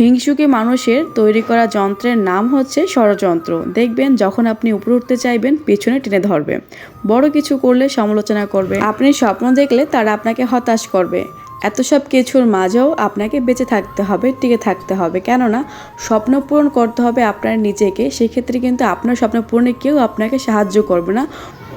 হিংসুকে মানুষের তৈরি করা যন্ত্রের নাম হচ্ছে ষড়যন্ত্র। দেখবেন যখন আপনি উপরে উঠতে চাইবেন, পেছনে টেনে ধরবে। বড় কিছু করলে সমালোচনা করবে। আপনি স্বপ্ন দেখলে তারা আপনাকে হতাশ করবে। এত সব কিছুর মাঝেও আপনাকে বেঁচে থাকতে হবে, টিকে থাকতে হবে। কেননা, স্বপ্ন পূরণ করতে হবে আপনার নিজেকে। সেক্ষেত্রে কিন্তু আপনার স্বপ্ন পূরণে কেউ আপনাকে সাহায্য করবে না।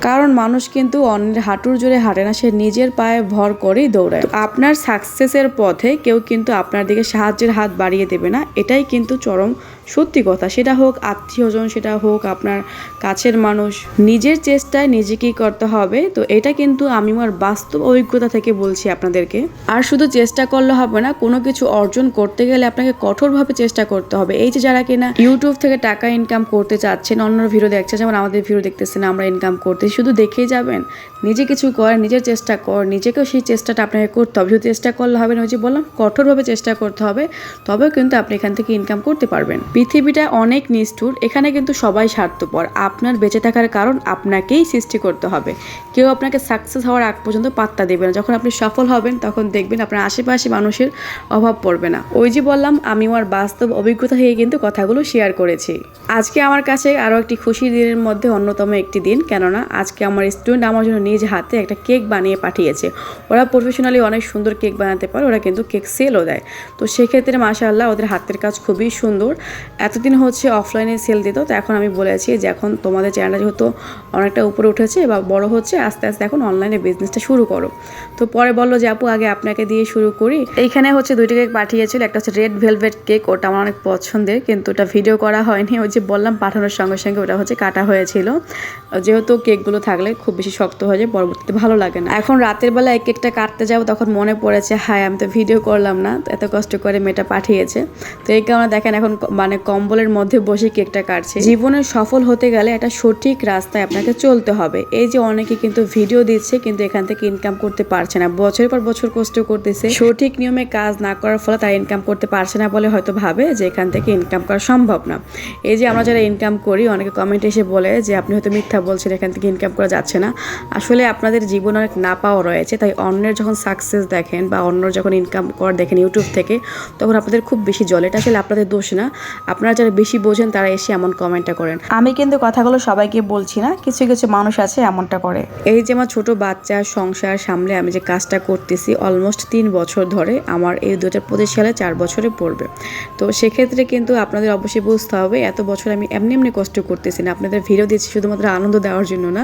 কারণ মানুষ কিন্তু অন্যের হাঁটুর জোরে হাঁটে না, সে নিজের পায়ে ভর করেই দৌড়ায়। আপনার সাকসেসের পথে কেউ কিন্তু আপনার দিকে সাহায্যের হাত বাড়িয়ে দেবে না, এটাই কিন্তু চরম সত্যি কথা, সেটা হোক আত্মীয়জন, সেটা হোক আপনার কাছের মানুষ, নিজের চেষ্টায় নিজেকেই করতে হবে। তো এটা কিন্তু আমি আমার বাস্তব অভিজ্ঞতা থেকে বলছি আপনাদেরকে। আর শুধু চেষ্টা করলে হবে না, কোনো কিছু অর্জন করতে গেলে আপনাকে কঠোরভাবে চেষ্টা করতে হবে। এই যে যারা কিনা ইউটিউব থেকে টাকা ইনকাম করতে চাচ্ছেন অন্য ভিডিও দেখছে, যেমন আমাদের ভিডিও দেখতেছেন, আমরা ইনকাম করতে শুধু দেখেই যাবেন। নিজে কিছু করেন নিজের চেষ্টা কর, নিজেকেও সেই চেষ্টাটা আপনাকে করতে হবে। শুধু চেষ্টা করলে হবে না, ওই যে বললাম, কঠোরভাবে চেষ্টা করতে হবে, তবেও কিন্তু আপনি এখান থেকে ইনকাম করতে পারবেন। পৃথিবীটা অনেক নিষ্ঠুর, এখানে কিন্তু সবাই স্বার্থপর। আপনার বেঁচে থাকার কারণ আপনাকেই সৃষ্টি করতে হবে। কেউ আপনাকে সাকসেস হওয়ার আগ পর্যন্ত পাত্তা দেবে না। যখন আপনি সফল হবেন, তখন দেখবেন আপনার আশেপাশে মানুষের অভাব পড়বে না। ওই যে বললাম, আমি আমার বাস্তব অভিজ্ঞতা থেকে কিন্তু কথাগুলো শেয়ার করেছি। আজকে আমার কাছে আরও একটি খুশির দিনের মধ্যে অন্যতম একটি দিন। কেননা, আজকে আমার স্টুডেন্ট আমার জন্য নিজ হাতে একটা কেক বানিয়ে পাঠিয়েছে। ওরা প্রফেশনালি অনেক সুন্দর কেক বানাতে পারে, ওরা কিন্তু কেক সেলও দেয়। তো সেক্ষেত্রে মাশাআল্লাহ, ওদের হাতের কাজ খুবই সুন্দর। এতদিন হচ্ছে অফলাইনে সেল দিত, তো এখন আমি বলেছি যে এখন তোমাদের চ্যানেলটা যেহেতু অনেকটা উপরে উঠেছে বা বড় হচ্ছে, আস্তে আস্তে এখন অনলাইনে বিজনেসটা শুরু করো। তো পরে বলল যে আপু, আগে আপনাকে দিয়ে শুরু করি। এইখানে হচ্ছে দুইটা কেক পাঠিয়েছিল, একটা হচ্ছে রেড ভেলভেট কেক ওটা আমার অনেক পছন্দের, কিন্তু ওটা ভিডিও করা হয়নি। ওই যে বললাম, পাঠানোর সঙ্গে সঙ্গে ওটা হচ্ছে কাটা হয়েছিল। যেহেতু কেকগুলো থাকলে খুব বেশি শক্ত হয়ে যায়, পরবর্তীতে ভালো লাগে না। এখন রাতের বেলা এই কেকটা কাটতে যাব, তখন মনে পড়েছে, হায়, আমি তো ভিডিও করলাম না এত কষ্ট করে মেয়েটা পাঠিয়েছে। তো এই কারণে দেখেন এখন ক- মানে কম্বলের মধ্যে বসে কেকটা কাটছে। জীবনে সফল হতে গেলে একটা সঠিক রাস্তায় আপনাকে চলতে হবে। এই যে অনেকে কিন্তু ভিডিও দিচ্ছে, কিন্তু এখান থেকে ইনকাম করতে পারছে না। বছর পর বছর কষ্ট করতেছে। সঠিক নিয়মে কাজ না করার ফলে তারা ইনকাম করতে পারছে না বলে হয়তো ভাবে যে এখান থেকে ইনকাম করা সম্ভব না। এই যে আমরা যারা ইনকাম করি, অনেকে কমেন্ট এসে বলে যে, আপনি হয়তো মিথ্যা বলছেন, এখান থেকে ইনকাম করা যাচ্ছে না। আসলে আপনাদের জীবনে অনেক না পাওয়া রয়েছে, তাই অন্যের যখন সাকসেস দেখেন বা অন্যর যখন ইনকাম কর দেখেন ইউটিউব থেকে, তখন আপনাদের খুব বেশি জল। এটা আসলে আপনাদের দোষ না। আপনারা যারা বেশি বোঝেন তারা এসে এমন কমেন্টটা করেন। আমি কিন্তু কথাগুলো সবাইকে বলছি না কিছু কিছু মানুষ আছে এমনটা করে। এই যে আমার ছোট বাচ্চা সংসার সামলে আমি যে কাজটা করতেছি অলমোস্ট তিন বছর ধরে আমার এই দু হাজার পঁচিশ সালে চার বছরে পড়বে। তো সেক্ষেত্রে কিন্তু আপনাদের অবশ্যই বুঝতে হবে এত বছর আমি এমনি এমনি কষ্ট করতেছি না আপনাদের ভিডিও দিচ্ছি শুধুমাত্র আনন্দ দেওয়ার জন্য না।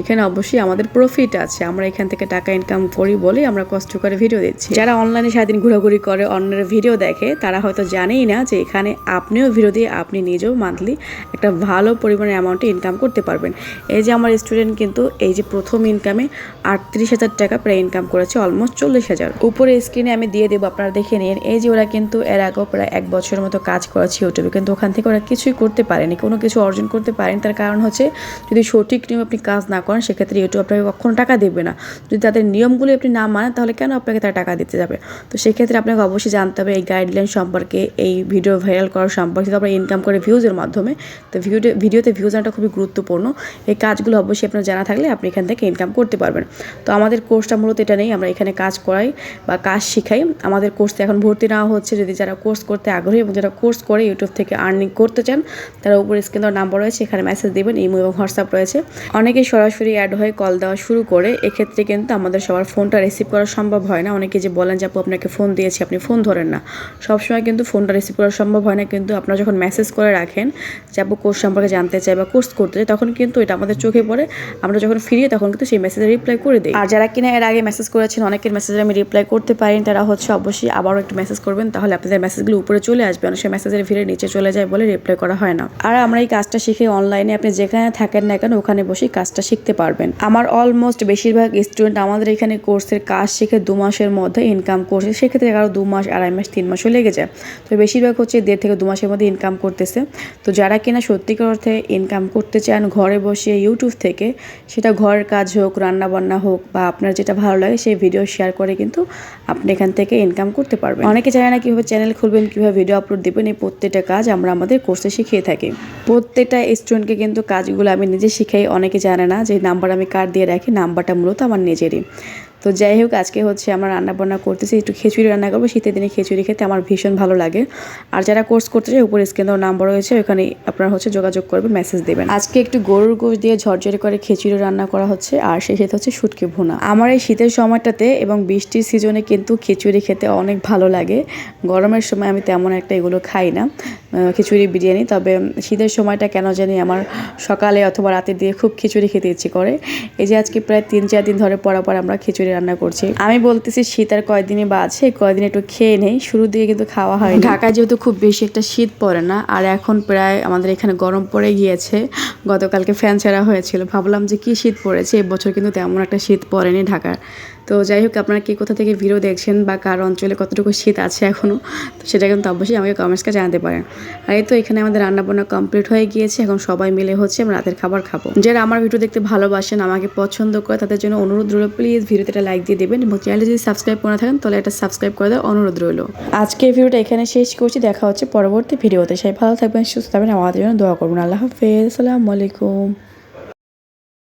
এখানে অবশ্যই আমাদের প্রফিট আছে আমরা এখান থেকে টাকা ইনকাম করি বলেই আমরা কষ্ট করে ভিডিও দিচ্ছি। যারা অনলাইনে সারাদিন ঘোরাঘুরি করে অন্যের ভিডিও দেখে তারা হয়তো জানেই না যে এখানে আপনিও ভিডিও দিয়ে আপনি নিজেও মান্থলি একটা ভালো পরিমাণের অ্যামাউন্টে ইনকাম করতে পারবেন। এই যে আমার স্টুডেন্ট কিন্তু এই যে প্রথম ইনকামে আটত্রিশ হাজার টাকা প্রায় ইনকাম করেছে অলমোস্ট চল্লিশ হাজার। উপরে স্ক্রিনে আমি দিয়ে দেবো, আপনারা দেখে নিন। এই যে ওরা কিন্তু এর আগেও প্রায় এক বছরের মতো কাজ করেছে ইউটিউবে কিন্তু ওখান থেকে ওরা কিছুই করতে পারেনি, কোনো কিছু অর্জন করতে পারেনি। তার কারণ হচ্ছে যদি সঠিক নিয়ম আপনি কাজ না করেন, সেক্ষেত্রে ইউটিউব আপনাকে কখনো টাকা দেবে না। যদি তাদের নিয়মগুলি আপনি না মানেন, তাহলে কেন আপনাকে তারা টাকা দিতে যাবে? তো সেক্ষেত্রে আপনাকে অবশ্যই জানতে হবে এই গাইডলাইন সম্পর্কে, এই ভিডিও ভাইরাল করার আপনারা ইনকাম করে ভিউজের মাধ্যমে। তো ভিডিও ভিডিওতে ভিউজ আনাটা খুবই গুরুত্বপূর্ণ। এই কাজগুলো অবশ্যই আপনার জানা থাকলে আপনি এখান থেকে ইনকাম করতে পারবেন। তো আমাদের কোর্সটা মূলত এটা নেই, আমরা এখানে কাজ করাই বা কাজ শিখাই। আমাদের কোর্সে এখন ভর্তি নেওয়া হচ্ছে। যদি যারা কোর্স করতে আগ্রহী এবং যারা কোর্স করে ইউটিউব থেকে আর্নিং করতে চান, তারা উপরে স্ক্রিন নাম্বার রয়েছে, এখানে মেসেজ দেবেন ইমো এবং হোয়াটসঅ্যাপ রয়েছে। অনেকেই সরাসরি অ্যাড হয়ে কল দেওয়া শুরু করে। এক্ষেত্রে কিন্তু আমাদের সবার ফোনটা রিসিভ করা সম্ভব হয় না। অনেকে যে বলেন যে, আপু, আপনাকে ফোন দিয়েছি, আপনি ফোন ধরেন না। সবসময় কিন্তু ফোনটা রিসিভ করা সম্ভব হয় না। কিন্তু আপনারা যখন মেসেজ করে রাখেন যে কোর্স সম্পর্কে জানতে চাই বা কোর্স করতে চাই, তখন কিন্তু এটা আমাদের চোখে পড়ে। আমরা যখন ফিরি তখন কিন্তু সেই মেসেজে রিপ্লাই করে দিই। আর যারা কিনা এর আগে মেসেজ করেছেন, অনেকের মেসেজে আমি রিপ্লাই করতে পারিনি, তারা হচ্ছে অবশ্যই আবারও একটু মেসেজ করবেন, তাহলে আপনাদের মেসেজগুলো উপরে চলে আসবে। অনেক সময় মেসেজের ভিড়ে নিচে চলে যায় বলে রিপ্লাই করা হয় না। আর আমরা এই কাজটা শিখে অনলাইনে আপনি যেখানে থাকেন না কেন, ওখানে বসেই কাজটা শিখতে পারবেন। আমার অলমোস্ট বেশিরভাগ স্টুডেন্ট আমাদের এখানে কোর্সের কাজ শিখে দু মাসের মধ্যে ইনকাম করছে। সেক্ষেত্রে কারও দু মাস, আড়াই মাস, তিন মাসও লেগে যায়। তো বেশিরভাগ হচ্ছে দেড় থেকে দু মাসের মধ্যে ইনকাম করতেছে। তো যারা কিনা সত্যিকার অর্থে ইনকাম করতে চান ঘরে বসে ইউটিউব থেকে, সেটা ঘরের কাজ হোক রান্না বান্না হোক বা আপনার যেটা ভালো লাগে সেই ভিডিও শেয়ার করে কিন্তু আপনি এখান থেকে ইনকাম করতে পারবেন। অনেকে জানে না কীভাবে চ্যানেল খুলবেন, কীভাবে ভিডিও আপলোড দেবেন, এই প্রত্যেকটা কাজ আমরা আমাদের কোর্সে শিখিয়ে থাকি। প্রত্যেকটা স্টুডেন্টকে কিন্তু কাজগুলো আমি নিজে শিখাই, অনেকে জানে না যে নাম্বার আমি কার্ড দিয়ে রাখি নাম্বারটা মূলত আমার নিজেরই। তো যাই হোক, আজকে হচ্ছে আমার রান্না বান্না করতেছি, একটু খিচুড়ি রান্না করব, শীতের দিনে খিচুড়ি খেতে আমার ভীষণ ভালো লাগে। আর যারা কোর্স করতে চায়, উপরে স্ক্রিন দেওয়ার নাম্বার রয়েছে, ওখানে আপনারা হচ্ছে যোগাযোগ করবেন মেসেজ দেবেন। আজকে একটু গরুর গোশ দিয়ে ঝরঝরে করে খিচুড়ি রান্না করা হচ্ছে, আর সেই সাথে হচ্ছে শুটকি ভুনা। আমার এই শীতের সময়টাতে এবং বৃষ্টির সিজনে কিন্তু খিচুড়ি খেতে অনেক ভালো লাগে। গরমের সময় আমি তেমন একটা এগুলো খাই না খিচুড়ি, বিরিয়ানি, তবে শীতের সময়টা কেন জানি আমার সকালে অথবা রাতে দিয়ে খুব খিচুড়ি খেতে ইচ্ছে করে। এই যে আজকে প্রায় তিন, চার দিন ধরে পর পর আমরা খিচুড়ি রান্না করছি। আমি বলতেছি, শীত আর কয়দিনই বা আছে, কয়দিন একটু খেয়ে নেই। শুরু দিয়ে কিন্তু খাওয়া হয় ঢাকায় যেহেতু খুব বেশি একটা শীত পড়ে না, আর এখন প্রায় আমাদের এখানে গরম পড়ে গিয়েছে, গতকালকে ফ্যান ছাড়া হয়েছিল। ভাবলাম যে কি শীত পড়েছে, এবছর কিন্তু তেমন একটা শীত পড়েনি ঢাকার। তো যাই হোক, আপনারা কি কোথা থেকে ভিডিও দেখছেন বা কার অঞ্চলে কতটুকু শীত আছে এখনও তো সেটা কিন্তু অবশ্যই আমাকে কমেন্টসকে জানাতে পারেন। আর এই তো এখানে আমাদের রান্নাবান্না কমপ্লিট হয়ে গিয়েছে, এখন সবাই মিলে হচ্ছে আমরা রাতের খাবার খাব। যারা আমার ভিডিও দেখতে ভালোবাসেন, আমাকে পছন্দ করে, তাদের জন্য অনুরোধ রইল প্লিজ ভিডিওতে একটা লাইক দিয়ে দেবেন এবং চ্যানেলে যদি সাবস্ক্রাইব করে থাকেন, তাহলে এটা সাবস্ক্রাইব করে দেওয়ার অনুরোধ রইল। আজকে ভিডিওটা এখানে শেষ করছি, দেখা হচ্ছে পরবর্তী ভিডিওতে। সেই ভালো থাকবেন, সুস্থ থাকবেন, আমাদের জন্য দোয়া করবেন। আল্লাহ হাফেজ, আসসালামু আলাইকুম।